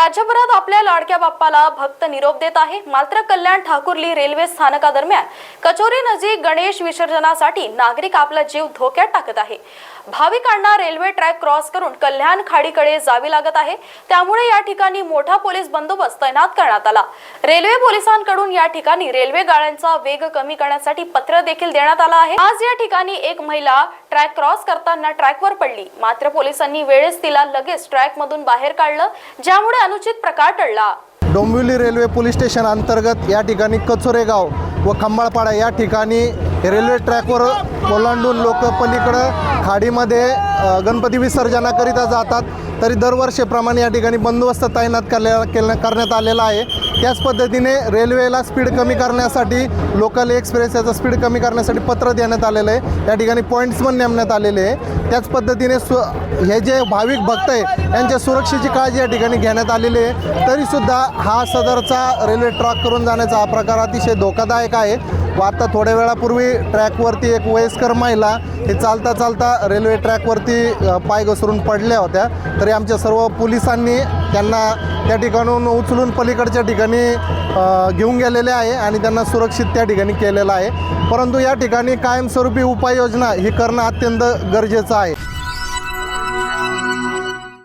राज्यभरात आपल्या लाडक्या बाप्पाला भक्त निरोप देत आहे. मात्र कल्याण ठाकुर्ली रेल्वे स्थानकादरम्यान कचोरी नजीक गणेश विसर्जनासाठी नागरिक आपला जीव धोक्यात टाकत आहे. भाविकांना रेल्वे ट्रॅक क्रॉस करून कल्याण खाडीकडे जावे लागत आहे. त्यामुळे या ठिकाणी मोठा पोलीस बंदोबस्त तैनात करण्यात आला. रेल्वे पोलिसांकडून या ठिकाणी रेल्वे गाड्यांचा वेग कमी करण्यासाठी पत्र देखील देण्यात आला आहे. आज या ठिकाणी एक महिला ट्रॅक क्रॉस करताना ट्रॅकवर पडली. मात्र पोलिसांनी वेळेस तिला लगेच ट्रॅकमधून बाहेर काढलं ज्यामुळे अनुचित प्रकार टळला. डोंबिवली रेल्वे पोलीस स्टेशन अंतर्गत या ठिकाणी कचोरेगाव व खंबाळपाडा या ठिकाणी रेल्वे ट्रॅकवर ओलांडून लोक पलीकडं खाडीमध्ये गणपती विसर्जनाकरिता जातात. तरी दरवर्षीप्रमाणे या ठिकाणी बंदोबस्त तैनात केल्या करण्यात आलेला आहे. त्याच पद्धतीने रेल्वेला स्पीड कमी करण्यासाठी लोकल एक्सप्रेस याचा स्पीड कमी करण्यासाठी पत्र देण्यात आलेलं आहे. या ठिकाणी पॉईंट्स पण नेमण्यात आलेले आहे. त्याच पद्धतीने सु हे जे भाविक भक्त आहे यांच्या सुरक्षेची काळजी या ठिकाणी घेण्यात आलेली आहे. तरीसुद्धा हा सदरचा रेल्वे ट्रॅक करून जाण्याचा हा प्रकार अतिशय धोकादायक आहे. व आता थोड्या वेळापूर्वी ट्रॅकवरती एक वयस्कर महिला हे चालता चालता रेल्वे ट्रॅकवरती पाय घसरून पडल्या होत्या. तरी आमच्या सर्व पोलिसांनी त्यांना त्या ठिकाणून उचलून पलीकडच्या ठिकाणी घेऊन गेलेले आहे आणि त्यांना सुरक्षित त्या ठिकाणी केलेलं आहे. परंतु या ठिकाणी कायमस्वरूपी उपाययोजना ही करणं अत्यंत गरजेचं आहे.